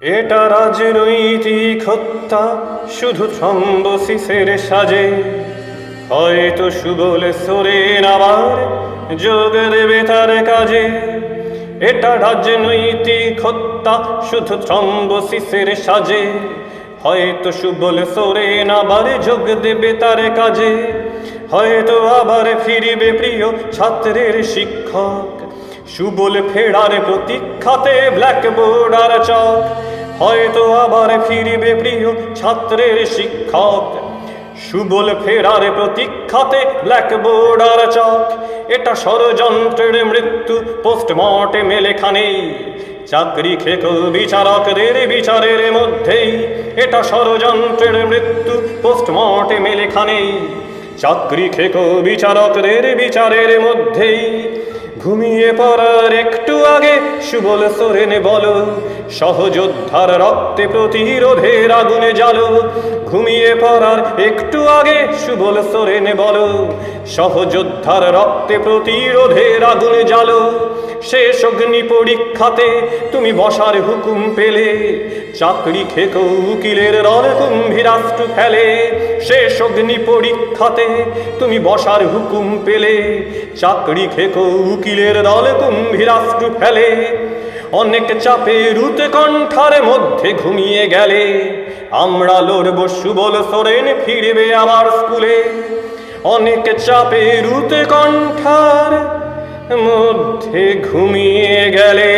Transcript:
এটা রাজনৈতিক হত্যা, শুধু থ্রম্বোসিসের সাজে। হয়তো সুবল সোরেন আবার যোগ দেবে তার কাজে। এটা রাজনৈতিক হত্যা, শুধু থ্রম্বোসিসের সাজে। হয়তো সুবল সোরেন আবার যোগ দেবে তার কাজে। হয়তো আবার ফিরিবে প্রিয় ছাত্রের শিক্ষক। সুবল ফেরার প্রতীক্ষাতে ব্ল্যাকবোর্ড আর চক। হয়তো আবার ফিরিবে প্রিয় ছাত্রের শিক্ষক। সুবল ফেরার প্রতীক্ষাতে ব্ল্যাকবোর্ড আর চক। এটা ষড়যন্ত্রের মৃত্যু পোস্টমর্টেমে লেখা নেই চাকরি খেক বিচারকদের বিচারের মধ্যেই। এটা ষড়যন্ত্রের মৃত্যু পোস্টমর্টেমে লেখা নেই চাকরি খেক বিচারকদের বিচারের মধ্যেই। ঘুমিয়ে পড়ার একটু আগে সুবল সোরেন বল, সহযোদ্ধার রক্তে প্রতিরোধের আগুনে জ্বালো ঘুমিয়ে পড়ার একটু আগে সুবল সোরেন বল, সহযোদ্ধার রক্তে প্রতিরোধের আগুনে জ্বালো শেষ অগ্নি পরীক্ষাতে তুমি বসার হুকুম পেলে। চাকরি খেক উকিলের রল কুম্ভীরাষ্ট্র ফেলে। শেষ অগ্নি পরীক্ষাতে তুমি বসার হুকুম পেলে। চাকরি খেক উকিলের দল কুম্ভীরাষ্ট্র ফেলে। অনেক চাপে রুতে কণ্ঠার মধ্যে ঘুমিয়ে গেলে। আমরা লড়ব সুবল সোরেন ফিরবে আবার স্কুলে। অনেক চাপে রুতে কণ্ঠার মধ্যে ঘুমিয়ে গেলে